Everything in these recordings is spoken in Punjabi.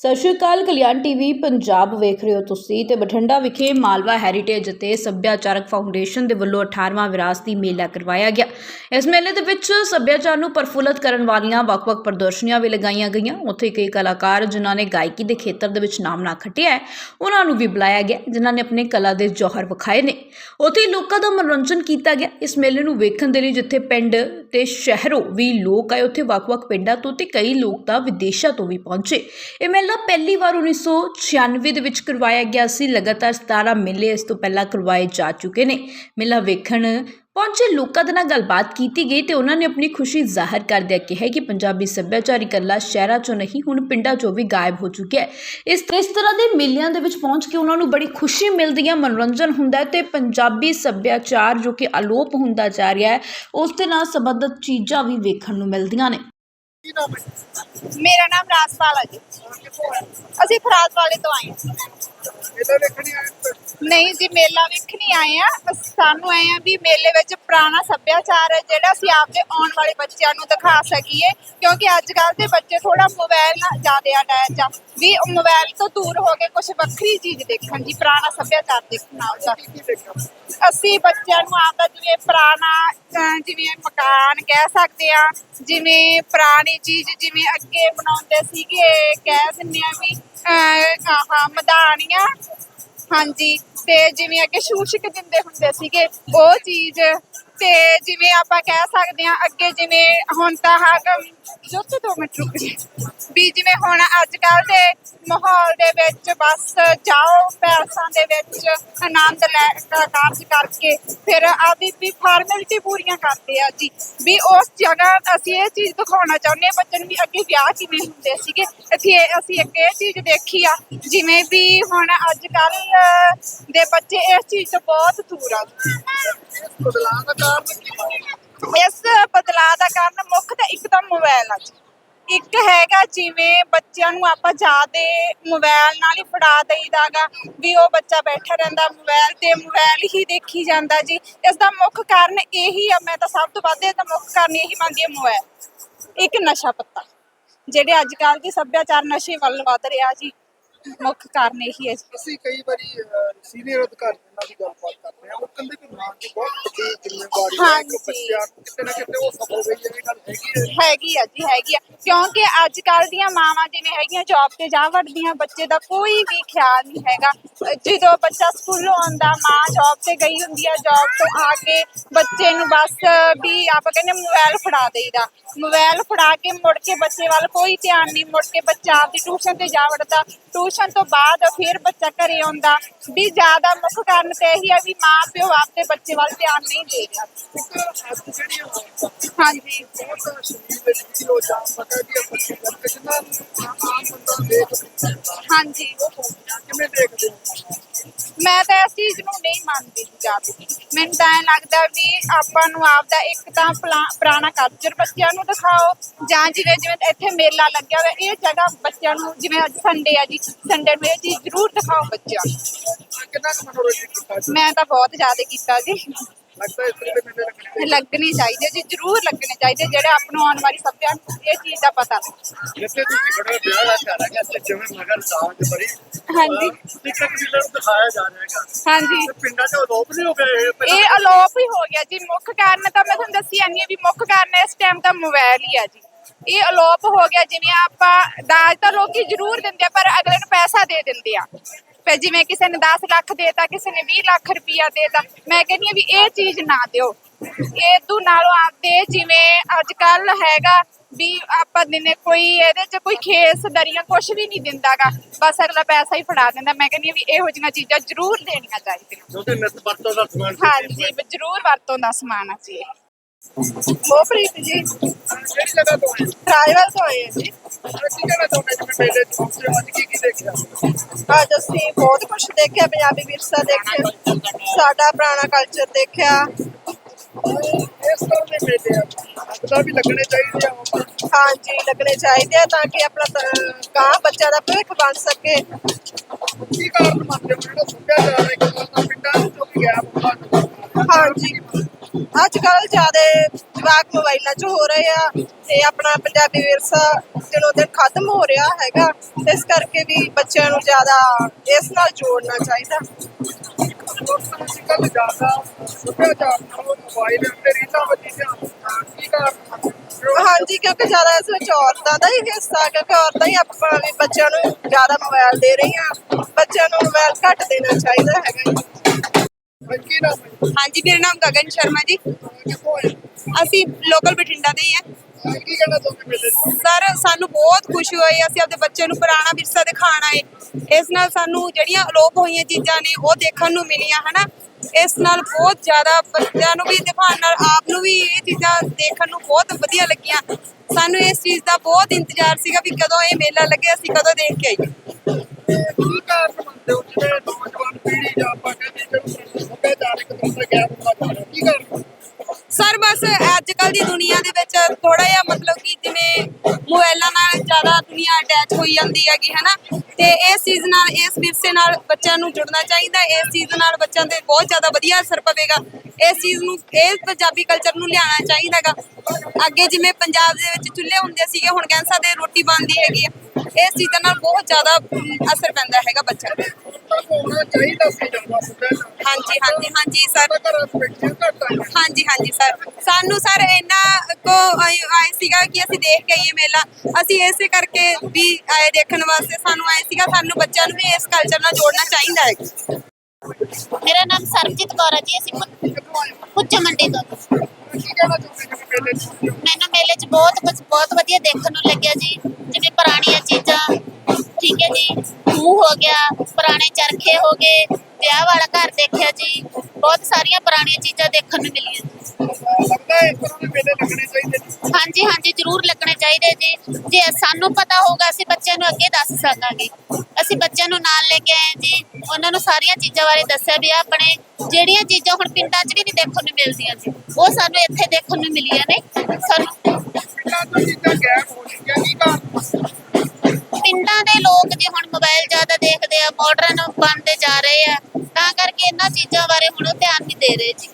ਸਤਿ ਸ਼੍ਰੀ ਅਕਾਲ, ਕਲਿਆਣ ਟੀਵੀ, ਪੰਜਾਬ ਵੇਖ ਰਹੇ ਹੋ ਤੁਸੀਂ ਤੇ ਬਠਿੰਡਾ ਵਿਖੇ ਮਾਲਵਾ ਹੈਰੀਟੇਜ ਅਤੇ ਸੱਭਿਆਚਾਰਕ ਫਾਊਂਡੇਸ਼ਨ ਦੇ ਵੱਲੋਂ 18ਵਾਂ ਵਿਰਾਸਤੀ ਮੇਲਾ ਕਰਵਾਇਆ ਗਿਆ। ਇਸ ਮੇਲੇ ਦੇ ਵਿੱਚ ਸੱਭਿਆਚਾਰ ਨੂੰ ਪ੍ਰਫੁੱਲਤ ਕਰਨ ਵਾਲੀਆਂ ਵੱਖ-ਵੱਖ ਪ੍ਰਦਰਸ਼ਨੀਆਂ ਵੀ ਲਗਾਈਆਂ ਗਈਆਂ। ਉੱਥੇ ਕਈ ਕਲਾਕਾਰ ਜਿਨ੍ਹਾਂ ਨੇ ਗਾਇਕੀ ਦੇ ਖੇਤਰ ਦੇ ਵਿੱਚ ਨਾਮਣਾ ਖੱਟਿਆ ਹੈ, ਉਹਨਾਂ ਨੂੰ ਵੀ ਬੁਲਾਇਆ ਗਿਆ, ਜਿਨ੍ਹਾਂ ਨੇ ਆਪਣੇ ਕਲਾ ਦੇ ਜੌਹਰ ਵਿਖਾਏ ਨੇ। ਉੱਥੇ ਲੋਕਾਂ ਦਾ ਮਨੋਰੰਜਨ ਕੀਤਾ ਗਿਆ। ਇਸ ਮੇਲੇ ਨੂੰ ਵੇਖਣ ਦੇ ਲਈ ਜਿੱਥੇ ਪਿੰਡ ਤੇ ਸ਼ਹਿਰੋਂ ਵੀ ਲੋਕ ਆਏ, ਉੱਥੇ ਵੱਖ-ਵੱਖ ਪਿੰਡਾਂ ਤੋਂ ਤੇ ਕਈ ਲੋਕ ਤਾਂ ਵਿਦੇਸ਼ਾਂ ਤੋਂ ਵੀ ਪਹੁੰਚੇ। ਇਹ ਮੇਲਾ ਪਹਿਲੀ ਵਾਰ 1996 ਦੇ ਵਿੱਚ ਕਰਵਾਇਆ ਗਿਆ ਸੀ। ਲਗਾਤਾਰ 17 ਮੇਲੇ ਇਸ ਤੋਂ ਪਹਿਲਾਂ ਕਰਵਾਏ ਜਾ ਚੁੱਕੇ ਨੇ। ਮੇਲਾ ਵੇਖਣ ਪਹੁੰਚੇ ਲੋਕਾਂ ਦੇ ਨਾਲ ਗੱਲਬਾਤ ਕੀਤੀ ਗਈ ਤੇ ਉਹਨਾਂ ਨੇ ਆਪਣੀ ਖੁਸ਼ੀ ਜ਼ਾਹਰ ਕਰਦਿਆਂ ਕਿਹਾ ਕਿ ਪੰਜਾਬੀ ਸੱਭਿਆਚਾਰ ਇਕੱਲਾ ਸ਼ਹਿਰਾਂ 'ਚੋਂ ਨਹੀਂ, ਹੁਣ ਪਿੰਡਾਂ 'ਚੋਂ ਵੀ ਗਾਇਬ ਹੋ ਚੁੱਕਿਆ ਹੈ। ਇਸ ਇਸ ਤਰ੍ਹਾਂ ਦੇ ਮੇਲਿਆਂ ਦੇ ਵਿੱਚ ਪਹੁੰਚ ਕੇ ਉਹਨਾਂ ਨੂੰ ਬੜੀ ਖੁਸ਼ੀ ਮਿਲਦੀ ਹੈ ਮਨੋਰੰਜਨ ਹੁੰਦਾ ਹੈ ਤੇ ਪੰਜਾਬੀ ਸੱਭਿਆਚਾਰ ਜੋ ਕਿ ਅਲੋਪ ਹੁੰਦਾ ਜਾ ਰਿਹਾ ਹੈ, ਉਸ ਦੇ ਨਾਲ ਸੰਬੰਧਿਤ ਚੀਜ਼ਾਂ ਵੀ ਵੇਖਣ ਨੂੰ ਮਿਲਦੀਆਂ ਨੇ। ਕੀ ਨਾਮ ਹੈ? ਮੇਰਾ ਨਾਮ ਰਾਜਪਾਲ ਹੈ ਜੀ। ਅਸੀਂ ਫਰਾਦ ਵਾਲੇ ਤੋਂ ਆਏ ਹਾਂ। ਇਹਦਾ ਦੇਖਣੀ ਆ ਨਹੀਂ ਜੀ, ਮੇਲਾ ਵੇਖਣੀ ਆਏ ਆ ਸਾਨੂੰ ਆਏ ਆ ਵੀ ਮੇਲੇ ਵਿੱਚ ਪੁਰਾਣਾ ਸੱਭਿਆਚਾਰ ਹੈ, ਜਿਹੜਾ ਅਸੀਂ ਆਪਦੇ ਆਉਣ ਵਾਲੇ ਬੱਚਿਆਂ ਨੂੰ ਦਿਖਾ ਸਕੀਏ। ਕਿਉਂਕਿ ਅੱਜ ਕੱਲ੍ਹ ਦੇ ਬੱਚੇ ਥੋੜਾ ਮੋਬਾਈਲ ਨਾਲ ਜ਼ਿਆਦਾ ਅਟੈਚ ਆ। ਵੀ ਮੋਬਾਈਲ ਤੋਂ ਦੂਰ ਹੋ ਕੇ ਕੁਝ ਵੱਖਰੀ ਚੀਜ਼ ਦੇਖਣ ਜੀ, ਪੁਰਾਣਾ ਸੱਭਿਆਚਾਰ ਦੇਖਣ ਆਉਂਦਾ ਅਸੀਂ ਬੱਚਿਆਂ ਨੂੰ ਆਪਦਾ ਜਿਵੇਂ ਪੁਰਾਣਾ ਜਿਵੇਂ ਮਕਾਨ ਕਹਿ ਸਕਦੇ ਆ ਜਿਵੇਂ ਪੁਰਾਣੀ ਚੀਜ਼ ਜਿਵੇਂ ਅੱਗੇ ਬਣਾਉਂਦੇ ਸੀਗੇ, ਕਹਿ ਦਿੰਦੇ ਆ ਵੀ, ਅਹ, ਆਹ ਮਧਾਣੀਆਂ ਹਾਂਜੀ ਤੇ ਜਿਵੇਂ ਅੱਗੇ ਸ਼ੂਸ਼ਕ ਦਿੰਦੇ ਹੁੰਦੇ ਸੀਗੇ ਉਹ ਚੀਜ਼ ਤੇ ਜਿਵੇਂ ਆਪਾਂ ਕਹਿ ਸਕਦੇ ਆ ਅੱਗੇ ਜਿਵੇਂ ਹੁਣ ਤਾਂ ਹਾਗ ਜੁੱਤ ਦੋ ਮਿੰਟ ਰੁਕ ਜੀ। ਵੀ ਜਿਵੇਂ ਹੁਣ ਅੱਜ ਕੱਲ ਦੇ ਮਾਹੌਲ ਦੇ ਵਿੱਚ ਬਸ ਜਾਓ, ਪੈਸਾਂ ਦੇ ਵਿੱਚ ਆਨੰਦ ਲੈ ਕਾਰਜ ਕਰਕੇ, ਫਿਰ ਆਪਦੀ ਵੀ ਫਾਰਮੈਲਿਟੀ ਪੂਰੀਆਂ ਕਰਦੇ ਆ ਜੀ। ਵੀ ਉਸ ਜਗ੍ਹਾ ਅਸੀਂ ਇਹ ਚੀਜ਼ ਦਿਖਾਉਣਾ ਚਾਹੁੰਦੇ ਹਾਂ, ਬੱਚੇ ਨੂੰ ਵੀ ਅੱਗੇ ਵਿਆਹ ਕਿਵੇਂ ਹੁੰਦੇ ਸੀਗੇ। ਇੱਥੇ ਅਸੀਂ ਅੱਗੇ ਇਹ ਚੀਜ਼ ਦੇਖੀ ਆ, ਜਿਵੇਂ ਵੀ ਹੁਣ ਅੱਜ ਕੱਲ ਦੇ ਬੱਚੇ ਇਸ ਚੀਜ਼ ਤੋਂ ਬਹੁਤ ਦੂਰ ਆ। ਬਦਲਾਅ ਦਾ ਇਸ ਬਦਲਾਅ ਦਾ ਕਾਰਨ ਮੁੱਖ ਤਾਂ ਇੱਕਦਮ ਮੋਬਾਈਲ ਆ ਜੀ। ਇੱਕ ਹੈਗਾ ਜਿਵੇਂ ਬੱਚਿਆਂ ਨੂੰ ਆਪਾਂ ਜ਼ਿਆਦੇ ਮੋਬਾਈਲ ਨਾਲ ਹੀ ਫੜਾ ਦੇਈਦਾਗਾ, ਵੀ ਉਹ ਬੱਚਾ ਬੈਠਾ ਰਹਿੰਦਾ ਮੋਬਾਈਲ ਤੇ ਮੋਬਾਈਲ ਹੀ ਦੇਖੀ ਜਾਂਦਾ ਜੀ। ਇਸ ਦਾ ਮੁੱਖ ਕਾਰਨ ਇਹੀ ਆ, ਮੈਂ ਤਾਂ ਸਭ ਤੋਂ ਵੱਧ ਇਹ ਮੁੱਖ ਕਾਰਨ ਇਹੀ ਮੰਨਦੀ ਹਾਂ ਮੋਬਾਈਲ ਇੱਕ ਨਸ਼ਾ ਪੱਤਾ, ਜਿਹੜੇ ਅੱਜ ਕੱਲ ਦੇ ਸੱਭਿਆਚਾਰ ਨਸ਼ੇ ਵੱਲ ਵੱਧ ਰਿਹਾ ਜੀ। ਮੁੱਖ ਕਾਰਨ ਇਹੀ ਹੈ ਜੀ। ਅਸੀਂ ਕਈ ਵਾਰੀ ਸੀਨੀਅਰ ਅਧਿਕਾਰੀਆਂ ਨਾਲ ਵੀ ਗੱਲਬਾਤ ਕਰਦੇ ਹਾਂ ਉਹ ਕਹਿੰਦੇ ਕਿ ਮਾਂ ਦੀ ਬਹੁਤ ਵੱਡੀ ਜ਼ਿੰਮੇਵਾਰੀ ਹੈ। ਹਾਂਜੀ। ਕਿ ਬੱਚਿਆਂ ਨੂੰ ਕਿਤੇ ਨਾ ਕਿਤੇ ਉਹ ਸਫਲ ਹੋਈ ਹੈ ਇਹ ਗੱਲ ਹੈਗੀ ਹੈ। ਹੈਗੀ ਆ ਜੀ ਹੈਗੀ ਆ। ਕਿਉਂਕਿ ਅੱਜ ਕੱਲ ਦੀਆਂ ਮਾਵਾਂ ਜਿਵੇਂ ਹੈਗੀਆਂ ਜੌਬ ਤੇ ਜਾ ਵੜਦੀਆਂ ਬੱਚੇ ਦਾ ਕੋਈ ਵੀ ਖਿਆਲ ਨਹੀਂ ਹੈਗਾ। ਅਹ ਜਦੋਂ ਬੱਚਾ ਸਕੂਲੋਂ ਆਉਂਦਾ ਮਾਂ ਜੌਬ ਤੇ ਗਈ ਹੁੰਦੀ ਆ ਜੌਬ ਤੋਂ ਆ ਕੇ ਬੱਚੇ ਨੂੰ ਬਸ ਵੀ ਆਪਾਂ ਕਹਿੰਦੇ ਮੋਬਾਈਲ ਫੜਾ ਦੇਈਦਾ। ਮੋਬਾਈਲ ਫੜਾ ਕੇ ਮੁੜ ਕੇ ਬੱਚੇ ਵੱਲ ਕੋਈ ਧਿਆਨ ਨਹੀਂ ਮੁੜ ਕੇ ਬੱਚਾ ਆਪਦੀ ਟਿਊਸ਼ਨ ਤੇ ਜਾ ਵੜਦਾ। ਟਿਊਸ਼ਨ ਤੋਂ ਬਾਅਦ ਫਿਰ ਬੱਚਾ ਘਰੇ ਆਉਂਦਾ। ਵੀ ਜ਼ਿਆਦਾ ਮੁੱਖ ਕਾਰਨ ਤੇ ਇਹੀ ਆ ਵੀ ਮਾਂ ਪਿਓ ਆਪਦੇ ਬੱਚੇ ਵੱਲ ਧਿਆਨ ਨਹੀਂ ਦੇ ਰਿਹਾ। ਹਾਂਜੀ। ਮੈਂ ਤਾਂ ਇਸ ਚੀਜ਼ ਨੂੰ ਨਹੀਂ ਮੰਨਦੀ ਜ਼ਿਆਦਾ। ਮੈਨੂੰ ਤਾਂ ਐਂ ਲੱਗਦਾ ਵੀ ਆਪਾਂ ਨੂੰ ਆਪਦਾ ਇੱਕ ਤਾਂ ਪਲਾ- ਪੁਰਾਣਾ ਕਲਚਰ ਬੱਚਿਆਂ ਨੂੰ ਦਿਖਾਓ ਜਾਂ ਜਿਵੇਂ ਜਿਵੇਂ ਇੱਥੇ ਮੇਲਾ ਲੱਗਿਆ ਹੋਇਆ ਇਹ ਜਗ੍ਹਾ ਬੱਚਿਆਂ ਨੂੰ ਜਿਵੇਂ ਅੱਜ ਸੰਡੇ ਆ ਜੀ ਸੰਡੇ ਨੂੰ ਇਹ ਚੀਜ਼ ਜ਼ਰੂਰ ਦਿਖਾਓ ਬੱਚਿਆਂ ਨੂੰ। ਕਿੰਨਾ ਕੁ ਮਨੋਰੰਜਨ ਕੀਤਾ ਜੀ? ਮੈਂ ਤਾਂ ਬਹੁਤ ਜ਼ਿਆਦਾ ਕੀਤਾ ਜੀ। ਲੱਗਦਾ ਇਸ ਤਰ੍ਹਾਂ ਦੇ ਮੇਲੇ ਚਾਹੀਦੇ ਲੱਗਣੇ ਚਾਹੀਦੇ ਜੀ ਜ਼ਰੂਰ ਲੱਗਣੇ ਚਾਹੀਦੇ ਜਿਹੜੇ ਆਪ ਨੂੰ ਆਉਣ ਵਾਲੀ ਸੱਭਿਆ ਨੂੰ ਇਹ ਚੀਜ਼ ਦਾ ਪਤਾ। ਲੱਗੇ। ਜਿੱਥੇ ਤੁਸੀਂ ਖੜੇ ਹੋ ਵਿਆਹ ਦਾ ਘਰ ਹੈਗਾ ਤੇ ਜਿਵੇਂ ਮਗਰ ਸਾਹ ਬੜੀ ਹਾਂਜੀ। ਟਿਕਟ ਕਿਲੇ ਨੂੰ ਦਿਖਾਇਆ ਜਾ ਰਿਹਾ ਹੈਗਾ। ਹਾਂਜੀ। ਤੇ ਪਿੰਡਾਂ 'ਚ ਅਲੋਪ ਨਹੀਂ ਹੋ ਗਏ ਇਹ ਪਹਿਲਾਂ? ਇਹ ਅਲੋਪ ਹੀ ਹੋ ਗਿਆ ਜੀ। ਮੁੱਖ ਕਾਰਨ ਤਾਂ ਮੈਂ ਤੁਹਾਨੂੰ ਦੱਸੀ ਜਾਂਦੀ ਹਾਂ ਵੀ ਮੁੱਖ ਕਾਰਨ ਇਸ ਟਾਈਮ ਤਾਂ ਮੋਬਾਈਲ ਹੀ ਆ ਜੀ। ਇਹ ਅਲੋਪ ਹੋ ਗਿਆ ਜਿਵੇਂ ਆਪਾਂ ਦਾਜ ਤਾਂ ਲੋਕੀ ਜ਼ਰੂਰ ਦਿੰਦੇ ਆ ਪਰ ਅਗਲੇ ਨੂੰ ਪੈਸਾ ਦੇ ਦਿੰਦੇ ਆ। ਫਿਰ ਜਿਵੇਂ ਕਿਸੇ ਨੇ 10 ਲੱਖ ਦੇਤਾ ਕਿਸੇ ਨੇ 20 ਲੱਖ ਰੁਪਇਆ ਦੇਤਾ ਮੈਂ ਕਹਿੰਦੀ ਆ ਵੀ ਇਹ ਚੀਜ਼ ਨਾ ਦਿਓ। ਇਹ ਤੋਂ ਨਾਲੋਂ ਆਪਦੇ ਜਿਵੇਂ ਅੱਜ ਕੱਲ ਹੈਗਾ ਵੀ ਆਪਾਂ ਦਿਨੇ ਕੋਈ ਇਹਦੇ ਚ ਕੋਈ ਖੇਸ ਦਰੀਆਂ ਕੁਝ ਵੀ ਨਹੀਂ ਦਿੰਦਾਗਾ ਬਸ ਅਗਲਾ ਪੈਸਾ ਹੀ ਫੜਾ ਦਿੰਦਾ। ਮੈਂ ਕਹਿੰਦੀ ਆ ਵੀ ਇਹੋ ਜਿਹੀਆਂ ਚੀਜ਼ਾਂ ਜ਼ਰੂਰ ਦੇਣੀਆਂ ਚਾਹੀਦੀਆਂ। ਕਿਉਂਕਿ ਨਿਤ ਵਰਤੋਂ ਦਾ ਸਮਾਨ ਹਾਂਜੀ ਵੀ ਜ਼ਰੂਰ ਵਰਤੋਂ ਦਾ ਸਮਾਨ ਆ ਜੀ ਇਹ। ਮੋਹਪ੍ਰੀਤ ਜੀ। ਕਿਹੜੀ ਜਗ੍ਹਾ ਤੋਂ ਆਏ ਹੋ? ਰਾਜਵਲ ਤੋਂ ਆਏ ਹਾਂ ਜੀ। ਕੀ ਕੀ ਦੇਖਿਆ? ਅੱਜ ਅਸੀਂ ਬਹੁਤ ਕੁਝ ਦੇਖਿਆ ਪੰਜਾਬੀ ਵਿਰਸਾ ਦੇਖਿਆ ਸਾਡਾ ਪੁਰਾਣਾ ਕਲਚਰ ਦੇਖਿਆ। ਇਸ ਤਰ੍ਹਾਂ ਦੇ ਮੇਲੇ ਆ। ਲੱਗਦਾ ਵੀ ਲੱਗਣੇ ਚਾਹੀਦੇ ਆ ਹੁਣ। ਹਾਂਜੀ ਲੱਗਣੇ ਚਾਹੀਦੇ ਆ ਤਾਂ ਕਿ ਆਪਣਾ ਗਾਂ ਬੱਚਿਆਂ ਦਾ ਭਵਿੱਖ ਬਣ ਸਕੇ। ਕੀ ਕਾਰਨ ਮੰਨਦੇ ਹੋ? ਜਿਹੜਾ ਸੱਭਿਆਚਾਰ ਹੈ ਕਿ ਪਿੰਡਾਂ 'ਚੋਂ ਵੀ ਗਿਆ ਹਾਂਜੀ। ਅੱਜ ਕੱਲ ਜਿਆਦੇ ਜਵਾਕ ਮੋਬਾਈਲਾਂ 'ਚ ਹੋ ਰਹੇ ਆ ਤੇ ਆਪਣਾ ਪੰਜਾਬੀ ਵਿਰਸਾ ਦਿਨੋਂ ਦਿਨ ਖਤਮ ਹੋ ਰਿਹਾ ਹੈਗਾ। ਇਸ ਕਰਕੇ ਵੀ ਬੱਚਿਆਂ ਨੂੰ ਜ਼ਿਆਦਾ ਇਸ ਨਾਲ ਜੋੜਨਾ ਚਾਹੀਦਾ। ਕੱਲ ਜ਼ਿਆਦਾ ਸੱਭਿਆਚਾਰ ਨਾਲੋਂ ਮੋਬਾਈਲ ਤੇ ਰੀਤਾਂ ਵੱਜੀ ਧਿਆਨ ਕੀ ਕਾਰਨ ਹਾਂਜੀ, ਕਿਉਂਕਿ ਜ਼ਿਆਦਾ ਇਸ ਵਿੱਚ ਔਰਤਾਂ ਦਾ ਹੀ ਹਿੱਸਾ ਕਿਉਂਕਿ ਔਰਤਾਂ ਹੀ ਆਪਾਂ ਵੀ ਬੱਚਿਆਂ ਨੂੰ ਜ਼ਿਆਦਾ ਮੋਬਾਈਲ ਦੇ ਰਹੀਆਂ। ਬੱਚਿਆਂ ਨੂੰ ਮੋਬਾਈਲ ਘੱਟ ਦੇਣਾ ਚਾਹੀਦਾ ਹੈਗਾ। ਹਾਂਜੀ, ਮੇਰਾ ਨਾਮ ਗਗਨ ਸ਼ਰਮਾ ਜੀ। ਅਸੀਂ ਲੋਕਲ ਬਠਿੰਡਾ ਦੇ ਹੀ। ਹਾਂ ਸਰ, ਸਾਨੂੰ ਬਹੁਤ ਖੁਸ਼ੀ ਹੋਈ, ਅਸੀਂ ਆਪਣੇ ਬੱਚੇ ਨੂੰ ਪੁਰਾਣਾ ਵਿਰਸਾ ਦਿਖਾਉਣ ਆਏ। ਇਸ ਨਾਲ ਸਾਨੂੰ ਜਿਹੜੀਆਂ ਅਲੋਪ ਹੋਈਆਂ ਚੀਜ਼ਾਂ ਨੇ, ਉਹ ਦੇਖਣ ਨੂੰ ਮਿਲੀਆਂ, ਹਨਾ? ਇਸ ਨਾਲ ਬਹੁਤ ਜ਼ਿਆਦਾ ਬੱਚਿਆਂ ਨੂੰ ਵੀ ਦਿਖਾਉਣ ਨਾਲ, ਆਪ ਨੂੰ ਵੀ ਇਹ ਚੀਜ਼ਾਂ ਦੇਖਣ ਨੂੰ ਬਹੁਤ ਵਧੀਆ ਲੱਗੀਆਂ। ਸਾਨੂੰ ਇਸ ਚੀਜ਼ ਦਾ ਬਹੁਤ ਇੰਤਜ਼ਾਰ ਸੀਗਾ ਵੀ ਕਦੋਂ ਇਹ ਮੇਲਾ ਲੱਗੇ ਅਸੀਂ ਕਦੋਂ ਦੇਖ ਕੇ ਆਈਏ। ਕੀ ਕਾਰਨ ਮੰਨਦੇ ਹੋ ਜਿਵੇਂ ਨੌਜਵਾਨ ਪੀੜ੍ਹੀ ਜਾਂ ਆਪਾਂ ਕਹਿੰਦੇ ਕਿ ਸੱਭਿਆਚਾਰਕ ਤੌਰ ਤੇ ਗੈਪ ਹੁੰਦਾ ਜਾ ਕੀ ਕਾਰਨ ਸਰ, ਬਸ ਅੱਜ ਕੱਲ ਦੀ ਦੁਨੀਆ ਦੇ ਵਿੱਚ ਥੋੜਾ ਜਿਹਾ ਮਤਲਬ ਕਿ ਜਿਵੇਂ ਮੋਬਾਈਲਾਂ ਨਾਲ ਜ਼ਿਆਦਾ ਦੁਨੀਆ ਅਟੈਚ ਹੋਈ ਜਾਂਦੀ ਹੈਗੀ, ਹਨਾ? ਤੇ ਇਸ ਚੀਜ਼ ਨਾਲ, ਇਸ ਵਿਰਸੇ ਨਾਲ ਬੱਚਿਆਂ ਨੂੰ ਜੁੜਨਾ ਚਾਹੀਦਾ, ਇਸ ਚੀਜ਼ ਨਾਲ ਬੱਚਿਆਂ ਤੇ ਬਹੁਤ ਜ਼ਿਆਦਾ ਵਧੀਆ ਅਸਰ ਪਵੇਗਾ। ਇਸ ਚੀਜ਼ ਨੂੰ, ਇਹ ਪੰਜਾਬੀ ਕਲਚਰ ਨੂੰ ਲਿਆਉਣਾ ਚਾਹੀਦਾਗਾ ਅੱਗੇ ਜਿਵੇਂ ਪੰਜਾਬ ਦੇ ਵਿੱਚ ਚੁੱਲ੍ਹੇ ਹੁੰਦੇ ਸੀਗੇ, ਹੁਣ ਗੈਸਾਂ ਤੇ ਰੋਟੀ ਬਣਦੀ ਹੈਗੀ ਆ। ਇਸ ਚੀਜ਼ਾਂ ਨਾਲ ਬਹੁਤ ਜ਼ਿਆਦਾ ਅਸਰ ਪੈਂਦਾ ਹੈਗਾ ਬੱਚਿਆਂ ਤੇ। ਹਾਂਜੀ ਹਾਂਜੀ ਹਾਂਜੀ, ਸਰ। ਹਾਂਜੀ ਹਾਂਜੀ, ਸਰ। ਸਾਨੂੰ, ਸਰ, ਇੰਨਾ ਕੋ ਆਏ ਸੀਗਾ ਕਿ ਅਸੀਂ ਦੇਖ ਕੇ ਆਈਏ ਮੇਲਾ। ਅਸੀਂ ਇਸੇ ਕਰਕੇ ਵੀ ਆਏ ਦੇਖਣ ਵਾਸਤੇ ਸਾਨੂੰ ਆਏ ਸੀਗਾ। ਸਾਨੂੰ ਬੱਚਿਆਂ ਨੂੰ ਵੀ ਇਸ ਕਲਚਰ ਨਾਲ ਜੋੜਨਾ ਚਾਹੀਦਾ ਹੈ। ਮੇਰਾ ਨਾਮ ਸਰਬਜੀਤ ਕੌਰ ਹੈ ਜੀ। ਅਸੀਂ ਕੁ- ਮੰਡੀ ਤੋਂ। ਮੈਨੂੰ ਮੇਲੇ 'ਚ ਬਹੁਤ ਕੁਝ ਬਹੁਤ ਵਧੀਆ ਦੇਖਣ ਨੂੰ ਲੱਗਿਆ ਜੀ। ਜਿਵੇਂ ਪੁਰਾਣੀਆਂ ਚੀਜ਼ਾਂ, ਠੀਕ ਹੈ ਜੀ। ਮੂੰਹ ਹੋ ਗਿਆ, ਪੁਰਾਣੇ ਚਰਖੇ ਹੋ ਗਏ, ਵਿਆਹ ਵਾਲਾ ਘਰ ਦੇਖਿਆ ਜੀ। ਬਹੁਤ ਸਾਰੀਆਂ ਪੁਰਾਣੀਆਂ ਚੀਜ਼ਾਂ ਦੇਖਣ ਨੂੰ ਮਿਲੀਆਂ। ਲੱਗਦਾ ਇਸ ਤਰ੍ਹਾਂ ਦੇ ਮੇਲੇ ਲੱਗਣੇ ਚਾਹੀਦੇ ਨੇ ਹਾਂਜੀ ਹਾਂਜੀ, ਜ਼ਰੂਰ ਲੱਗਣੇ ਚਾਹੀਦੇ ਜੀ। ਜੇ ਸਾਨੂੰ ਪਤਾ ਹੋਊਗਾ, ਅਸੀਂ ਬੱਚਿਆਂ ਨੂੰ ਅੱਗੇ ਦੱਸ ਸਕਾਂਗੇ। ਅਸੀਂ ਬੱਚਿਆਂ ਨੂੰ ਨਾਲ ਲੈ ਕੇ ਆਏ ਜੀ। ਉਹਨਾਂ ਨੂੰ ਸਾਰੀਆਂ ਚੀਜ਼ਾਂ ਬਾਰੇ ਦੱਸਿਆ ਵੀ ਆਹ ਆਪਣੇ ਜਿਹੜੀਆਂ ਚੀਜ਼ਾਂ ਹੁਣ ਪਿੰਡਾਂ 'ਚ ਵੀ ਨਹੀਂ ਦੇਖਣ ਨੂੰ ਮਿਲਦੀਆਂ ਜੀ। ਉਹ ਸਾਨੂੰ ਇੱਥੇ ਦੇਖਣ ਨੂੰ ਮਿਲੀਆਂ ਨੇ। ਸਾਨੂੰ ਪਿੰਡਾਂ ਤੋਂ ਚੀਜ਼ਾਂ ਗੈਪ ਹੋ ਚੁੱਕੀਆਂ ਕੀ ਕਾਰਨ ਪਿੰਡਾਂ ਦੇ ਲੋਕ ਜੇ ਹੁਣ ਮੋਬਾਈਲ ਜ਼ਿਆਦਾ ਦੇਖਦੇ ਆ ਮਾਡਰਨ ਬਣਦੇ ਜਾ ਰਹੇ ਆ ਤਾਂ ਕਰਕੇ ਇਹਨਾਂ ਚੀਜ਼ਾਂ ਬਾਰੇ ਹੁਣ ਉਹ ਧਿਆਨ ਨਹੀਂ ਦੇ ਰਹੇ ਜੀ।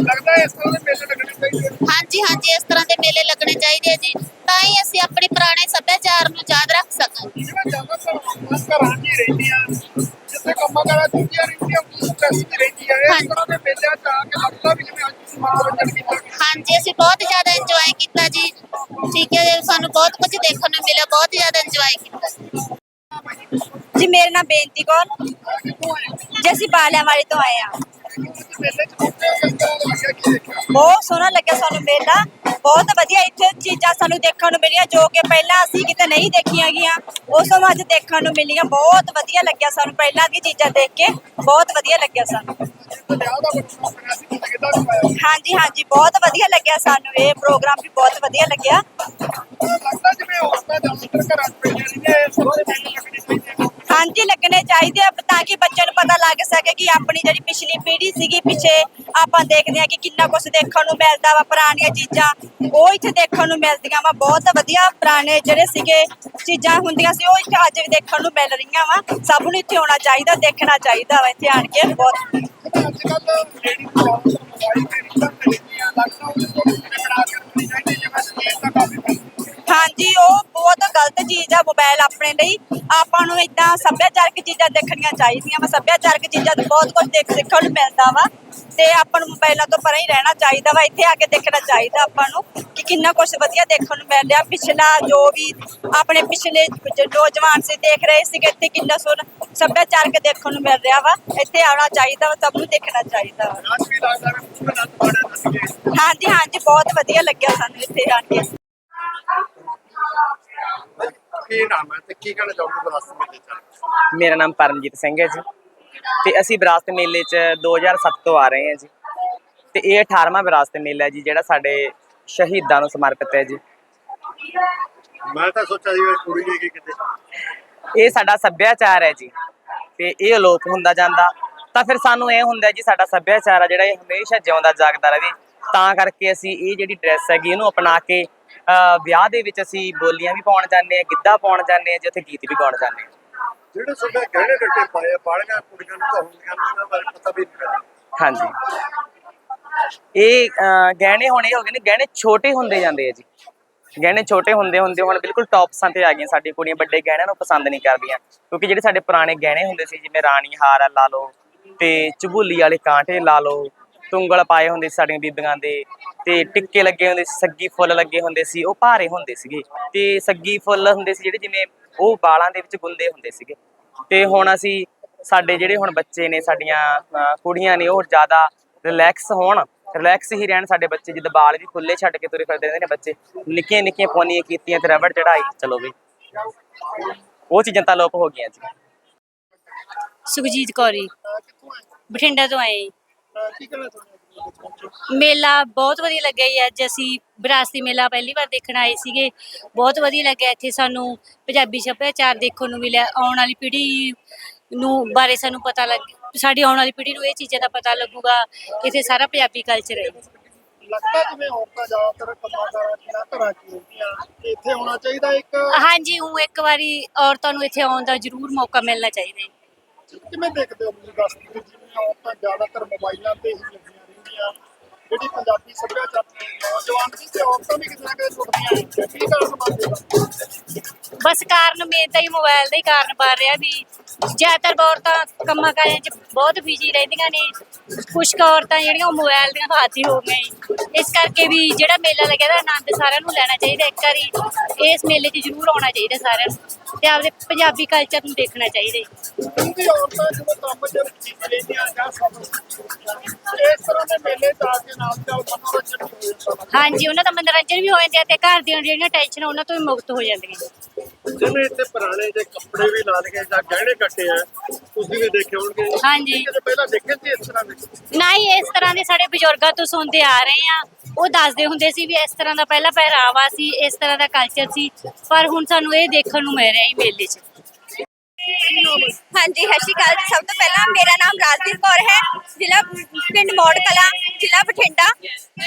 ਲੱਗਦਾ ਇਸ ਤਰ੍ਹਾਂ ਦੇ ਮੇਲੇ ਲੱਗਣੇ ਚਾਹੀਦੇ ਨੇ ਹਾਂਜੀ ਹਾਂਜੀ ਇਸ ਤਰ੍ਹਾਂ ਦੇ ਮੇਲੇ ਲੱਗਣੇ ਚਾਹੀਦੇ ਆ ਜੀ। ਤਾਂ ਹੀ ਅਸੀਂ ਆਪਣੇ ਪੁਰਾਣੇ ਸੱਭਿਆਚਾਰ ਨੂੰ ਯਾਦ ਰੱਖ ਸਕਾਂਗੇ ਜਿਵੇਂ ਜ਼ਿਆਦਾਤਰ ਘਰਾਂ 'ਚ ਹੀ ਰਹਿੰਦੀਆਂ ਜਿੱਥੇ ਕੰਮਾਂ ਕਾਰਾਂ ਚੁੱਕੀਆਂ ਰਹਿੰਦੀਆਂ ਉਹ ਸਟ੍ਰੈਸ 'ਚ ਰਹਿੰਦੀ ਹੈ ਇਸ ਹਾਂਜੀ। ਤਰ੍ਹਾਂ ਦੇ ਮੇਲਿਆਂ 'ਚ ਆ ਕੇ ਲੱਗਦਾ ਵੀ ਜਿਵੇਂ ਅੱਜ ਤੁਸੀਂ ਮਨੋਰੰਜਨ ਕੀਤਾ। ਗਿਆ। ਹਾਂਜੀ ਅਸੀਂ ਬਹੁਤ ਜ਼ਿਆਦਾ ਇੰਜੋਏ ਕੀਤਾ ਜੀ। ਠੀਕ ਹੈ ਸਾਨੂੰ ਬਹੁਤ ਕੁਝ ਦੇਖਣ ਜੀ, ਮੇਰਾ ਨਾਮ ਬੇਨਤੀ ਕੌਰ ਜੀ, ਅਸੀਂ ਬਾਲਿਆਂ ਤੋਂ ਆਏ ਆ ਬਹੁਤ ਸੋਹਣਾ ਲੱਗਿਆ ਸਾਨੂੰ ਮੇਲਾ। ਬਹੁਤ ਵਧੀਆ ਇੱਥੇ ਚੀਜ਼ਾਂ ਸਾਨੂੰ ਦੇਖਣ ਨੂੰ ਮਿਲੀਆਂ, ਜੋ ਕਿ ਪਹਿਲਾਂ ਅਸੀਂ ਕਿਤੇ ਨਹੀਂ ਦੇਖੀਆਂ ਗਈਆਂ। ਉਹ ਸਭ ਅੱਜ ਦੇਖਣ ਨੂੰ ਮਿਲੀਆਂ। ਬਹੁਤ ਵਧੀਆ ਲੱਗਿਆ ਸਾਨੂੰ ਪਹਿਲਾਂ ਦੀ ਚੀਜ਼ਾਂ ਦੇਖ ਕੇ। ਬਹੁਤ ਵਧੀਆ ਲੱਗਿਆ ਸਾਨੂੰ। ਹਾਂਜੀ ਹਾਂਜੀ, ਬਹੁਤ ਵਧੀਆ ਲੱਗਿਆ ਸਾਨੂੰ। ਇਹ ਪ੍ਰੋਗਰਾਮ ਵੀ ਬਹੁਤ ਵਧੀਆ ਲੱਗਿਆ। ਲੱਗਦਾ ਜਿਵੇਂ ਔਰਤਾਂ ਜ਼ਿਆਦਾਤਰ ਘਰਾਂ 'ਚ ਬੈਠੀਆਂ ਰਹਿੰਦੀਆਂ ਇਸ ਤਰ੍ਹਾਂ ਦੇ ਮੇਲੇ ਲੱਗਣੇ ਚਾਹੀਦੇ ਹਾਂਜੀ, ਲੱਗਣੇ ਚਾਹੀਦੇ ਆ, ਤਾਂ ਕਿ ਬੱਚਿਆਂ ਨੂੰ ਪਤਾ ਲੱਗ ਸਕੇ ਕਿ ਆਪਣੀ ਜਿਹੜੀ ਪਿਛਲੀ ਪੀੜ੍ਹੀ ਸੀਗੀ, ਪਿੱਛੇ ਆਪਾਂ ਦੇਖਦੇ ਆ ਕਿ ਕਿੰਨਾ ਕੁਝ ਦੇਖਣ ਨੂੰ ਮਿਲਦਾ ਵਾ, ਪੁਰਾਣੀਆਂ ਚੀਜ਼ਾਂ, ਉਹ ਇੱਥੇ ਦੇਖਣ ਨੂੰ ਮਿਲਦੀਆਂ ਵਾ, ਬਹੁਤ ਵਧੀਆ ਪੁਰਾਣੇ ਜਿਹੜੇ ਸੀਗੇ ਚੀਜ਼ਾਂ ਹੁੰਦੀਆਂ ਸੀ, ਉਹ ਇੱਥੇ ਅੱਜ ਵੀ ਦੇਖਣ ਨੂੰ ਮਿਲ ਰਹੀਆਂ ਵਾ, ਸਭ ਨੂੰ ਇੱਥੇ ਆਉਣਾ ਚਾਹੀਦਾ, ਦੇਖਣਾ ਚਾਹੀਦਾ ਵਾ, ਇੱਥੇ ਆਣ ਕੇ ਬਹੁਤ। ਅੱਜ ਕੱਲ੍ਹ ਲੇਡੀ ਮੋਬਾਈਲ ਤੇ ਰੀਤਾਂ ਤੇ ਲੱਗਦਾ ਉਹਦੇ ਬਣਾ ਕੇ ਰੱਖਣੀ ਚਾਹੀਦੀ ਜਿਵੇਂ ਸਟੇਜ ਦਾ ਕੰਮ ਹਾਂਜੀ ਉਹ ਬਹੁਤ ਗਲਤ ਚੀਜ਼ ਆ ਮੋਬਾਈਲ ਆਪਣੇ ਲਈ। ਆਪਾਂ ਨੂੰ ਇਦਾਂ ਸੱਭਿਆਚਾਰਕ ਚੀਜ਼ਾਂ ਦੇਖਣੀਆਂ ਚਾਹੀਦੀਆਂ ਵਾ। ਸੱਭਿਆਚਾਰਕ ਚੀਜ਼ਾਂ ਤੋਂ ਬਹੁਤ ਕੁਝ ਦੇਖ ਸਿੱਖਣ ਨੂੰ ਮਿਲਦਾ ਵਾ। ਤੇ ਆਪਾਂ ਨੂੰ ਮੋਬਾਈਲਾਂ ਤੋਂ ਪਰੇ ਹੀ ਰਹਿਣਾ ਚਾਹੀਦਾ ਵਾ। ਇੱਥੇ ਆ ਕੇ ਦੇਖਣਾ ਚਾਹੀਦਾ ਆਪਾਂ ਨੂੰ ਕਿ ਕਿੰਨਾ ਕੁਝ ਵਧੀਆ ਦੇਖਣ ਨੂੰ ਮਿਲ ਰਿਹਾ। ਪਿਛਲਾ ਜੋ ਵੀ ਆਪਣੇ ਪਿਛਲੇ ਨੌਜਵਾਨ ਸੀ ਦੇਖ ਰਹੇ ਸੀ ਕਿ ਇੱਥੇ ਕਿੰਨਾ ਸੋਹਣਾ ਸੱਭਿਆਚਾਰਕ ਦੇਖਣ ਨੂੰ ਮਿਲ ਰਿਹਾ ਵਾ। ਇੱਥੇ ਆਉਣਾ ਚਾਹੀਦਾ ਵਾ ਸਭ ਨੂੰ ਦੇਖਣਾ ਚਾਹੀਦਾ ਵਾ। ਹਾਂਜੀ ਹਾਂਜੀ ਬਹੁਤ ਵਧੀਆ ਲੱਗਿਆ ਸਾਨੂੰ ਇੱਥੇ ਆਣ ਕੇ। ਕੀ ਨਾਮ ਹੈ ਤੇ ਕੀ ਕਹਿਣਾ ਚਾਹੋਗੇ ਵਿਰਾਸਤ ਮੇਲੇ 'ਚ? ਮੇਰਾ ਨਾਮ ਪਰਮਜੀਤ ਸਿੰਘ ਹੈ ਜੀ। ਤੇ ਅਸੀਂ ਵਿਰਾਸਤ ਮੇਲੇ 'ਚ 2007 ਤੋਂ ਆ ਰਹੇ ਹਾਂ ਜੀ। ਤੇ ਇਹ 18ਵਾਂ ਵਿਰਾਸਤ ਮੇਲਾ ਜੀ ਜਿਹੜਾ ਸਾਡੇ ਸ਼ਹੀਦਾਂ ਨੂੰ ਸਮਰਪਿਤ ਹੈ ਜੀ। ਮੈਂ ਤਾਂ ਸੋਚਿਆ ਵੀ ਕੁੜੀ ਲੈ ਕੇ ਕਿਤੇ। ਇਹ ਸਾਡਾ ਸੱਭਿਆਚਾਰ ਹੈ ਜੀ। ਤੇ ਇਹ ਅਲੋਪ ਹੁੰਦਾ ਜਾਂਦਾ ਤਾਂ ਫਿਰ ਸਾਨੂੰ ਇਹ ਹੁੰਦਾ ਜੀ ਸਾਡਾ ਸੱਭਿਆਚਾਰ ਆ ਜਿਹੜਾ ਇਹ ਹਮੇਸ਼ਾ ਜਿਉਂਦਾ ਜਾਗਦਾ ਰਹੇ। ਤਾਂ ਕਰਕੇ ਅਸੀਂ ਇਹ ਜਿਹੜੀ ਡਰੈਸ ਹੈਗੀ ਇਹਨੂੰ ਅਪਣਾ ਕੇ ਵਿਆਹ ਦੇ ਵਿੱਚ ਅਸੀਂ ਬੋਲੀਆਂ ਵੀ ਪਾਉਣ ਜਾਂਦੇ ਆ ਗਿੱਧਾ ਪਾਉਣ ਜਾਂਦੇ ਆ ਜਿੱਥੇ ਗੀਤ ਵੀ ਗਾਉਣ ਜਾਂਦੇ ਆ ਜਿਹੜੇ ਤੁਹਾਡੇ ਗਹਿਣੇ ਗੱਟੇ ਪਾਏ ਆ ਬਾਲੀਆਂ ਕੁੜੀਆਂ ਨੂੰ ਤਾਂ ਹੁੰਦੀਆਂ ਨੇ ਇਹਨਾਂ ਬਾਰੇ ਪਤਾ ਵੀ ਨਹੀਂ ਹਾਂਜੀ। ਇਹ ਗਹਿਣੇ ਹੁਣ ਹੋ ਗਏ ਨੇ ਗਹਿਣੇ ਛੋਟੇ ਹੁੰਦੇ ਜਾਂਦੇ ਆ ਜੀ। ਗਹਿਣੇ ਛੋਟੇ ਹੁੰਦੇ ਹੁੰਦੇ ਹੁਣ ਬਿਲਕੁਲ ਟੌਪਸਾਂ ਤੇ ਆ ਗਈਆਂ ਸਾਡੀ ਕੁੜੀਆਂ ਵੱਡੇ ਗਹਿਣਿਆਂ ਨੂੰ ਪਸੰਦ ਨਹੀਂ ਕਰਦੀਆਂ। ਕਿਉਂਕਿ ਜਿਹੜੇ ਸਾਡੇ ਪੁਰਾਣੇ ਗਹਿਣੇ ਹੁੰਦੇ ਸੀ ਜਿਵੇਂ ਰਾਣੀ ਹਾਰ ਲਾ ਲਓ ਤੇ ਚਬੂਲੀ ਵਾਲੇ ਕਾਂਟੇ ਲਾ ਲਓ ਤੁੰਗਲ ਪਾਏ ਹੁੰਦੇ ਸੀ ਸਾਡੀਆਂ ਬੀਬੀਆਂ ਦੇ ਤੇ ਟਿੱਕੇ ਲੱਗੇ ਹੁੰਦੇ ਸੀ ਸੱਗੀ ਫੁੱਲ ਲੱਗੇ ਹੁੰਦੇ ਸੀ ਉਹ ਭਾਰੇ ਹੁੰਦੇ ਸੀਗੇ। ਤੇ ਸੱਗੀ ਫੁੱਲ ਹੁੰਦੇ ਸੀ ਜਿਹੜੇ ਜਿਵੇਂ ਉਹ ਵਾਲਾਂ ਦੇ ਵਿੱਚ ਗੁੰਦੇ ਹੁੰਦੇ ਸੀਗੇ। ਤੇ ਹੁਣ ਅਸੀਂ ਸਾਡੇ ਜਿਹੜੇ ਹੁਣ ਬੱਚੇ ਨੇ ਸਾਡੀਆਂ ਕੁੜੀਆਂ ਨੇ ਉਹ ਜ਼ਿਆਦਾ ਰਿਲੈਕਸ ਹੋਣ ਰਿਲੈਕਸ ਹੀ ਰਹਿਣ ਸਾਡੇ ਬੱਚੇ ਜਿੱਦ ਬਾਲ ਵੀ ਖੁੱਲੇ ਛੱਡ ਕੇ ਤੁਰੇ ਫਿਰਦੇ ਰਹਿੰਦੇ ਨੇ ਬੱਚੇ। ਨਿੱਕੀਆਂ ਨਿੱਕੀਆਂ ਪੋਨੀਆਂ ਕੀਤੀਆਂ ਤੇ ਰਬੜ ਚੜਾਈ ਚਲੋ ਵੀ। ਉਹ ਚੀਜ਼ਾਂ ਤਾਂ ਲੋਪ ਹੋ ਗਈਆਂ ਜੀ। ਸੁਖਜੀਤ ਕੌਰੀ ਬਠਿੰਡਾ ਤੋਂ ਆਏ। ਕੀ ਕਹਿਣਾ ਹੋ? ਮੇਲਾ ਬਹੁਤ ਵਧੀਆ ਲੱਗਿਆ ਜੀ। ਅੱਜ ਅਸੀਂ ਵਿਰਾਸਤੀ ਮੇਲਾ ਪਹਿਲੀ ਵਾਰ ਦੇਖਣ ਆਏ ਸੀਗੇ। ਬਹੁਤ ਵਧੀਆ ਲੱਗਿਆ ਇੱਥੇ ਸਾਨੂੰ। ਪੰਜਾਬੀ ਸੱਭਿਆਚਾਰ ਦੇਖਣ ਨੂੰ ਮਿਲਿਆ। ਆਉਣ ਵਾਲੀ ਪੀੜ੍ਹੀ ਨੂੰ ਬਾਰੇ ਸਾਨੂੰ ਪਤਾ ਲੱਗ ਸਾਡੀ ਆਉਣ ਵਾਲੀ ਪੀੜ੍ਹੀ ਨੂੰ ਇਹ ਚੀਜ਼ਾਂ ਦਾ ਪਤਾ ਲੱਗੂਗਾ ਇੱਥੇ ਸਾਰਾ ਪੰਜਾਬੀ ਕਲਚਰ ਹੈ। ਲੱਗਦਾ ਜਿਵੇਂ ਔਰਤਾਂ ਜ਼ਿਆਦਾਤਰ ਕੰਮਾਂ ਦੀਆਂ ਘਰਾਂ 'ਚ ਹੁੰਦੀਆਂ ਇੱਥੇ ਹੋਣਾ ਚਾਹੀਦਾ ਇੱਕ? ਹਾਂਜੀ ਉਹ ਇੱਕ ਵਾਰੀ ਔਰਤਾਂ ਨੂੰ ਇੱਥੇ ਆਉਣ ਦਾ ਜ਼ਰੂਰ ਮੌਕਾ ਮਿਲਣਾ ਚਾਹੀਦਾ ਹੈ। ਕਿਵੇਂ ਦੇਖਦੇ ਹੋ ਮੈਨੂੰ ਦੱਸ ਦਿਓ? ਜਿਵੇਂ ਔਰਤਾਂ ਜ਼ਿਆਦਾਤਰ ਮੋਬਾਈਲਾਂ ਤੇ ਹੀ Yeah. ਜਿਹੜੀ ਪੰਜਾਬੀ ਸੱਭਿਆਚਾਰ ਦੇ ਨੌਜਵਾਨ ਵੀ ਤੇ ਔਰਤਾਂ ਵੀ ਕਿਤੇ ਨਾ ਕਿਤੇ ਨੇ। ਕੀ ਕਾਰਨ ਬਣਦੇ ਬਸ ਕਾਰਨ ਮੇਨ ਤਾਂ ਹੀ ਮੋਬਾਈਲ ਦਾ ਹੀ ਕਾਰਨ ਬਣ ਰਿਹਾ ਵੀ ਜ਼ਿਆਦਾਤਰ ਔਰਤਾਂ ਕੰਮਾਂ ਕਾਰਾਂ 'ਚ ਬਹੁਤ ਬਿਜ਼ੀ ਰਹਿੰਦੀਆਂ ਨੇ। ਕੁਛ ਕੁ ਔਰਤਾਂ ਜਿਹੜੀਆਂ ਉਹ ਮੋਬਾਈਲ ਦੀਆਂ ਹਾਥੀ ਹੋ ਗਈਆਂ। ਇਸ ਕਰਕੇ ਵੀ ਜਿਹੜਾ ਮੇਲਾ ਲੱਗਿਆ ਦਾ ਆਨੰਦ ਸਾਰਿਆਂ ਨੂੰ ਲੈਣਾ ਚਾਹੀਦਾ ਇੱਕ ਵਾਰੀ। ਇਸ ਮੇਲੇ 'ਚ ਜ਼ਰੂਰ ਆਉਣਾ ਚਾਹੀਦਾ ਸਾਰਿਆਂ ਨੂੰ ਤੇ ਆਪਦੇ ਪੰਜਾਬੀ ਕਲਚਰ ਨੂੰ ਦੇਖਣਾ ਚਾਹੀਦਾ। ਕਿਉਂਕਿ ਔਰਤਾਂ ਜਦੋਂ ਕੰਮ ਦੇ ਬਿਜ਼ੀ ਰਹਿੰਦੀਆਂ ਜਾਂ ਸਭ ਇਸ ਤਰ੍ਹਾਂ ਦੇ ਮੇਲੇ ਤਾਂ ਆ ਕੇ ਹਾਂਜੀ ਉਹਨਾਂ ਦਾ ਮਨੋਰੰਜਨ ਵੀ ਹੋ ਜਾਂਦਾ ਤੇ ਘਰ ਦੀਆਂ ਜਿਹੜੀਆਂ ਟੈਨਸ਼ਨ ਉਹਨਾਂ ਤੋਂ ਵੀ ਮੁਕਤ ਹੋ ਜਾਂਦੀਆਂ ਜਿਵੇਂ ਇੱਥੇ ਪੁਰਾਣੇ ਜੇ ਕੱਪੜੇ ਵੀ ਲਾ ਲਏ ਜਾਂ ਗਹਿਣੇ ਕੱਟੇ ਆ ਤੁਸੀਂ ਵੀ ਦੇਖੇ ਹੋਣਗੇ। ਹਾਂਜੀ। ਕਿਤੇ ਪਹਿਲਾਂ ਦੇਖੇ ਸੀ ਇਸ ਤਰ੍ਹਾਂ ਦੇ? ਨਾ ਹੀ ਇਸ ਤਰ੍ਹਾਂ ਦੇ ਸਾਡੇ ਬਜ਼ੁਰਗਾਂ ਤੋਂ ਸੁਣਦੇ ਆ ਰਹੇ ਆ। ਉਹ ਦੱਸਦੇ ਹੁੰਦੇ ਸੀ ਵੀ ਇਸ ਤਰ੍ਹਾਂ ਦਾ ਪਹਿਲਾ ਪਹਿਰਾਵਾ ਸੀ ਇਸ ਤਰ੍ਹਾਂ ਦਾ ਕਲਚਰ ਸੀ। ਪਰ ਹੁਣ ਸਾਨੂੰ ਇਹ ਦੇਖਣ ਨੂੰ ਮਿਲ ਰਿਹਾ ਹੀ ਮੇਲੇ 'ਚ। ਹਾਂਜੀ, ਸਤਿ ਸ਼੍ਰੀ ਅਕਾਲ ਜੀ। ਸਭ ਤੋਂ ਪਹਿਲਾਂ ਮੇਰਾ ਨਾਮ ਰਾਜਵੀਰ ਕੌਰ ਹੈ। ਜ਼ਿਲ੍ਹਾ ਪਿੰਡ ਮੌੜ ਕਲਾਂ ਜ਼ਿਲ੍ਹਾ ਬਠਿੰਡਾ।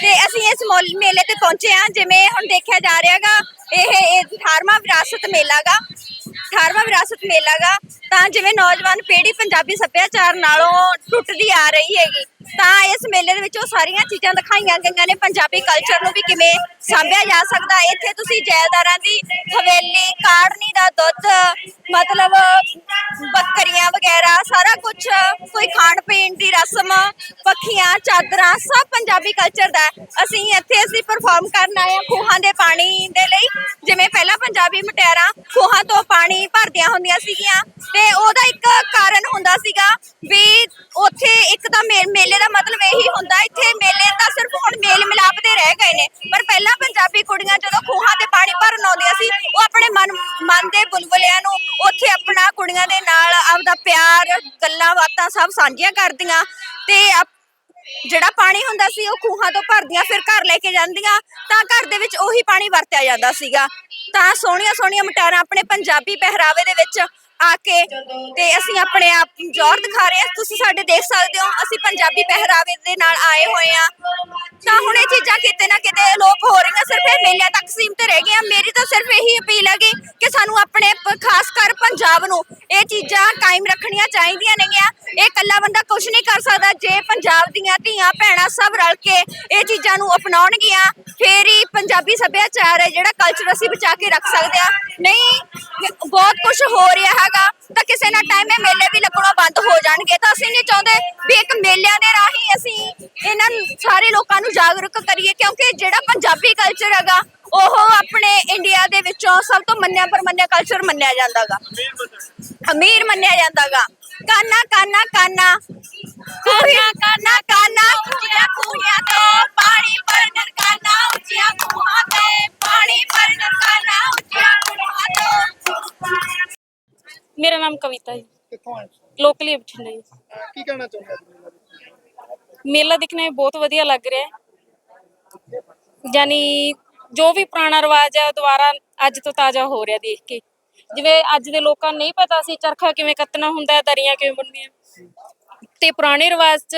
ਤੇ ਅਸੀਂ ਇਸ ਮੌਲ- ਮੇਲੇ ਤੇ ਪਹੁੰਚੇ ਹਾਂ, ਜਿਵੇਂ ਹੁਣ ਦੇਖਿਆ ਜਾ ਰਿਹਾਗਾ ਇਹ ਇਹ 18ਵਾਂ ਵਿਰਾਸਤ ਮੇਲਾ ਗਾ। 18ਵਾਂ ਵਿਰਾਸਤ ਮੇਲਾ ਗਾ। ਤਾਂ ਜਿਵੇਂ ਨੌਜਵਾਨ ਪੀੜ੍ਹੀ ਪੰਜਾਬੀ ਸੱਭਿਆਚਾਰ ਨਾਲੋਂ ਟੁੱਟਦੀ ਆ ਰਹੀ ਹੈਗੀ, ਤਾਂ ਇਸ ਮੇਲੇ ਦੇ ਵਿੱਚ ਉਹ ਸਾਰੀਆਂ ਚੀਜ਼ਾਂ ਦਿਖਾਈਆਂ ਗਈਆਂ ਨੇ। ਪੰਜਾਬੀ ਕਲਚਰ ਨੂੰ ਵੀ ਕਿਵੇਂ ਸਾਂਭਿਆ ਜਾ ਸਕਦਾ। ਇੱਥੇ ਤੁਸੀਂ ਜੈਦਾਰਾਂ ਦੀ ਹਵੇਲੀ ਕਾੜਨੀ ਦਾ ਦੁੱਧ, ਮਤਲਬ ਬੱਕਰੀਆਂ ਵਗੈਰਾ, ਸਾਰਾ ਕੁਝ ਕੋਈ ਖਾਣ ਪੀਣ ਦੀ ਰਸਮ, ਪੱਖੀਆਂ, ਚਾਦਰਾਂ, ਸਭ ਪੰਜਾਬੀ ਕਲਚਰ ਦਾ ਅਸੀਂ ਇੱਥੇ ਅਸੀਂ ਪਰਫਾਰਮ ਕਰਨ ਆਏ ਹਾਂ ਖੂਹਾਂ ਦੇ ਪਾਣੀ ਦੇ ਲਈ। ਜਿਵੇਂ ਪਹਿਲਾਂ ਪੰਜਾਬੀ ਮਟਿਆਰਾਂ ਖੂਹਾਂ ਤੋਂ ਪਾਣੀ ਭਰਦੀਆਂ ਹੁੰਦੀਆਂ ਸੀਗੀਆਂ ਤੇ ਉਹਦਾ ਇੱਕ ਕਾਰਨ ਹੁੰਦਾ ਸੀਗਾ ਵੀ ਉੱਥੇ ਇੱਕ ਤਾਂ ਮੇ- ਮੇਲੇ ਦਾ ਮਤਲਬ ਇਹੀ ਹੁੰਦਾ, ਇੱਥੇ ਮੇਲੇ ਤਾਂ ਸਿਰਫ ਹੁਣ ਮੇਲ ਮਿਲਾਪ ਦੇ ਰਹਿ ਗਏ ਨੇ। ਪਰ ਪਹਿਲਾਂ ਪੰਜਾਬੀ ਕੁੜੀਆਂ ਜਦੋਂ ਖੂਹਾਂ ਤੇ ਪਾਣੀ ਭਰਨ ਆਉਂਦੀਆਂ ਸੀ, ਉਹ ਆਪਣੇ ਮਨ ਮਨ ਦੇ ਬੁਲਬੁਲਿਆਂ ਨੂੰ ਉੱਥੇ ਆਪਣਾ ਕੁੜੀਆਂ ਦੇ ਨਾਲ ਆਪਦਾ ਪਿਆਰ, ਗੱਲਾਂ ਬਾਤਾਂ ਸਭ ਸਾਂਝੀਆਂ ਕਰਦੀਆਂ ਤੇ ਜਿਹੜਾ ਪਾਣੀ ਹੁੰਦਾ ਸੀ, ਉਹ ਖੂਹਾਂ ਤੋਂ ਭਰਦੀਆਂ, ਫਿਰ ਘਰ ਲੈ ਕੇ ਜਾਂਦੀਆਂ, ਤਾਂ ਘਰ ਦੇ ਵਿੱਚ ਉਹੀ ਪਾਣੀ ਵਰਤਿਆ ਜਾਂਦਾ ਸੀਗਾ। ਤਾਂ ਸੋਹਣੀਆਂ ਸੋਹਣੀਆਂ ਮਟਿਆਰਾਂ ਆਪਣੇ ਪੰਜਾਬੀ ਪਹਿਰਾਵੇ ਦੇ ਵਿੱਚ ਆ ਕੇ ਤੇ ਅਸੀਂ ਆਪਣੇ ਆਪ ਜ਼ੋਰ ਦਿਖਾ ਰਹੇ ਹਾਂ। ਤੁਸੀਂ ਸਾਡੇ ਦੇਖ ਸਕਦੇ ਹੋ, ਅਸੀਂ ਪੰਜਾਬੀ ਪਹਿਰਾਵੇ ਦੇ ਨਾਲ ਆਏ ਹੋਏ ਆ ਤਾਂ ਹੁਣ ਇਹ ਚੀਜ਼ਾਂ ਕਿਤੇ ਨਾ ਕਿਤੇ ਅਲੋਪ ਹੋ ਰਹੀਆਂ ਮੇਲਿਆਂ ਤੱਕ ਸੀਮਤ ਰਹਿ ਗਈਆਂ ਮੇਰੀ ਤਾਂ ਸਿਰਫ ਇਹੀ ਅਪੀਲ ਹੈਗੀ ਕਿ ਸਾਨੂੰ ਆਪਣੇ ਖਾਸ ਕਰ ਪੰਜਾਬ ਨੂੰ ਇਹ ਚੀਜ਼ਾਂ ਕਾਇਮ ਰੱਖਣੀਆਂ ਚਾਹੀਦੀਆਂ ਨੇਗੀਆਂ। ਇਹ ਇਕੱਲਾ ਬੰਦਾ ਕੁਝ ਨਹੀਂ ਕਰ ਸਕਦਾ। ਜੇ ਪੰਜਾਬ ਦੀਆਂ ਧੀਆਂ ਭੈਣਾਂ ਸਭ ਰਲ ਕੇ ਇਹ ਚੀਜ਼ਾਂ ਨੂੰ ਅਪਣਾਉਣਗੀਆਂ, ਫੇਰ ਹੀ ਪੰਜਾਬੀ ਸੱਭਿਆਚਾਰ ਹੈ ਜਿਹੜਾ ਕਲਚਰ ਅਸੀਂ ਬਚਾ ਕੇ ਰੱਖ ਸਕਦੇ ਆ ਨਹੀਂ, ਬਹੁਤ ਕੁਝ ਹੋ ਰਿਹਾ ਹੈਗਾ, ਤਾਂ ਕਿਸੇ ਨਾ ਟਾਈਮ ਇਹ ਮੇਲੇ ਵੀ ਲੱਗਣੋਂ ਬੰਦ ਹੋ ਜਾਣਗੇ। ਤਾਂ ਅਸੀਂ ਨਹੀਂ ਚਾਹੁੰਦੇ ਵੀ ਇੱਕ ਮੇਲਿਆਂ ਦੇ ਰਾਹੀਂ ਅਸੀਂ ਇਹਨਾਂ ਸਾਰੇ ਲੋਕਾਂ ਨੂੰ ਜਾਗਰੂਕ ਕਰੀਏ, ਕਿਉਂਕਿ ਜਿਹੜਾ ਪੰਜਾਬੀ ਕਲਚਰ ਹੈਗਾ ਉਹ ਆਪਣੇ ਇੰਡੀਆ ਦੇ ਵਿੱਚੋਂ ਸਭ ਤੋਂ ਮੰਨਿਆ ਪਰਮੰਨਿਆ ਕਲਚਰ ਮੰਨਿਆ ਜਾਂਦਾਗਾ। ਅਮੀਰ ਮੰਨਿਆ ਜਾਂਦਾਗਾ। ਕਾਨਾ ਕਾਨਾ ਕਾਨਾ। ਕਾਨਾ ਕਾਨਾ ਕਾਨਾ ਉੱਚੀਆਂ ਖੂਹਾਂ ਤੇ ਪਾਣੀ ਭਰਨ ਕਾਨਾ ਉੱਚੀਆਂ ਖੂਹਾਂ ਤੇ ਪਾਣੀ ਭਰਨ ਕਾਨਾ ਉੱਚੀਆਂ ਖੂਹਾਂ ਤੇ। ਮੇਰਾ ਨਾਮ ਕਵਿਤਾ ਜੀ। ਕਿੱਥੋਂ ਆਏ ਲੋਕਲੀ ਬਠਿੰਡਾ ਜੀ ਕੀ ਕਹਿਣਾ ਚਾਹੁੰਦੇ ਹੋ? ਮੇਲੇ ਦੇਖਣਾ ਬਹੁਤ ਵਧੀਆ ਲੱਗ ਰਿਹਾ ਹੈ। ਯਾਨੀ ਜੋ ਵੀ ਪੁਰਾਣਾ ਰਿਵਾਜ ਹੈ ਦੁਬਾਰਾ ਅੱਜ ਤੋਂ ਤਾਜ਼ਾ ਹੋ ਰਿਹਾ ਦੇਖ ਕੇ। ਜਿਵੇਂ ਅੱਜ ਦੇ ਲੋਕਾਂ ਨੂੰ ਨਹੀਂ ਪਤਾ ਸੀ ਚਰਖਾ ਕਿਵੇਂ ਕੱਤਣਾ ਹੁੰਦਾ ਹੈ ਦਰੀਆਂ ਕਿਵੇਂ ਬੁਣਨੀਆਂ। ਤੇ ਪੁਰਾਣੇ ਰਿਵਾਜ 'ਚ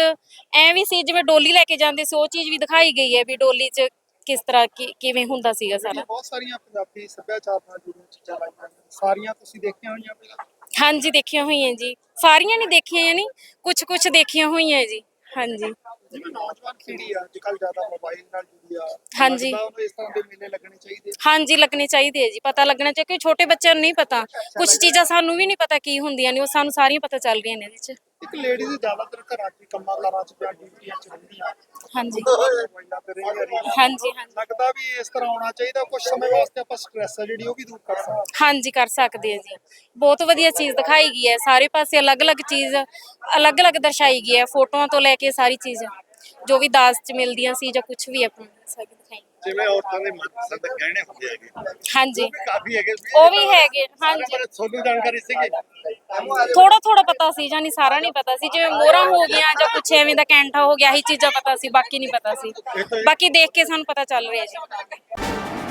ਐ ਵੀ ਸੀ ਜਿਵੇਂ ਡੋਲੀ ਲੈ ਕੇ ਜਾਂਦੇ ਸੀ ਉਹ ਚੀਜ਼ ਵੀ ਦਿਖਾਈ ਗਈ ਹੈ ਵੀ ਡੋਲੀ 'ਚ ਕਿਸ ਤਰ੍ਹਾਂ ਕਿਵੇਂ ਹੁੰਦਾ ਸੀਗਾ ਸਾਰਾ। ਬਹੁਤ ਸਾਰੀਆਂ ਪੰਜਾਬੀ ਸੱਭਿਆਚਾਰ ਨਾਲ ਜੁੜੀਆਂ ਚੀਜ਼ਾਂ ਲਾਈਆਂ। ਸਾਰੀਆਂ ਤੁਸੀਂ ਦੇਖੀਆਂ ਹੋਈਆਂ ਪਹਿਲਾਂ? ਹਾਂਜੀ ਦੇਖੀਆਂ ਹੋਈਆਂ ਜੀ। ਸਾਰੀਆਂ ਨਹੀਂ ਦੇਖੀਆਂ ਨਹੀਂ ਕੁਝ ਕੁਝ ਦੇਖੀਆਂ ਹੋਈਆਂ ਜੀ। ਹਾਂਜੀ। ਜਿਵੇਂ ਨੌਜਵਾਨ ਪੀੜ੍ਹੀ ਆ ਅੱਜ ਕੱਲ੍ਹ ਜ਼ਿਆਦਾ ਮੋਬਾਈਲ ਨਾਲ ਜੁੜੀ ਆ ਹਾਂਜੀ। ਲੱਗਦਾ ਉਹਨੂੰ ਇਸ ਤਰ੍ਹਾਂ ਦੇ ਮੇਲੇ ਲੱਗਣੇ ਚਾਹੀਦੇ ਹਾਂਜੀ ਲੱਗਣੇ ਚਾਹੀਦੇ ਹੈ ਜੀ ਪਤਾ ਲੱਗਣਾ ਚਾਹੀਦਾ ਕਿ ਛੋਟੇ ਬੱਚਿਆਂ ਨੂੰ ਨਹੀਂ ਪਤਾ। ਕੁਝ ਚੀਜ਼ਾਂ ਸਾਨੂੰ ਵੀ ਨਹੀਂ ਪਤਾ ਕੀ ਹੁੰਦੀਆਂ ਨੇ ਉਹ ਸਾਨੂੰ ਸਾਰੀਆਂ ਪਤਾ ਚੱਲ ਰਹੀਆਂ ਨੇ ਇਹਦੇ 'ਚ। ਇੱਕ ਲੇਡੀਜ਼ ਜ਼ਿਆਦਾਤਰ ਘਰਾਂ 'ਚ ਕੰਮਾਂ ਕਾਰਾਂ 'ਚ ਜਾਂ ਡਿਊਟੀਆਂ 'ਚ ਹਾਂਜੀ। ਹਾਂਜੀ ਹਾਂਜੀ। ਲੱਗਦਾ ਵੀ ਇਸ ਤਰ੍ਹਾਂ ਹੋਣਾ ਚਾਹੀਦਾ ਕੁਝ ਸਮੇਂ ਵਾਸਤੇ ਆਪਾਂ ਸਟ੍ਰੈਸ ਆ ਜਿਹੜੀ ਉਹ ਵੀ ਦੂਰ ਕਰ ਸਕਦੇ। ਹਾਂਜੀ ਕਰ ਸਕਦੇ ਆ ਜੀ। ਬਹੁਤ ਵਧੀਆ ਚੀਜ਼ ਦਿਖਾਈ ਗਈ ਹੈ ਸਾਰੇ ਪਾਸੇ ਅਲੱਗ-ਅਲੱਗ ਚੀਜ਼ ਅਲੱਗ-ਅਲੱਗ ਦਰਸਾਈ ਗਈ ਹੈ ਫੋਟੋਆਂ ਤੋਂ ਲੈ ਕੇ ਸਾਰੀ ਚੀਜ਼। ਜੋ ਵੀ ਦਾਸ ਚ ਮਿਲਦੀਆਂ ਸੀ ਜਾਂ ਕੁਝ ਵੀ ਆਪਾਂ ਸਾਰੀ ਦਿਖਾਈ। ਜਿਵੇਂ ਔਰਤਾਂ ਦੇ ਮਨਪਸੰਦ ਗਹਿਣੇ ਹੁੰਦੇ ਹੈਗੇ। ਹਾਂਜੀ। ਕਾਫੀ ਹੈਗੇ ਉਹ ਵੀ ਹੈਗੇ ਹਾਂਜੀ। ਤੁਹਾਨੂੰ ਜਾਣਕਾਰੀ ਸੀਗੀ? ਥੋੜਾ ਥੋੜਾ ਪਤਾ ਸੀ ਜਾਨੀ ਸਾਰਾ ਨਹੀਂ ਪਤਾ ਸੀ। ਜਿਵੇਂ ਮੋਹਰਾਂ ਹੋ ਗਈਆਂ ਜਾਂ ਕੁਛ ਐਵੇਂ ਦਾ ਕੈਂਠਾ ਹੋ ਗਿਆ ਇਹੀ ਚੀਜ਼ਾਂ ਪਤਾ ਸੀ ਬਾਕੀ ਨਹੀਂ ਪਤਾ ਸੀ। ਬਾਕੀ ਦੇਖ ਕੇ ਸਾਨੂੰ ਪਤਾ ਚੱਲ ਰਿਹਾ ਜੀ।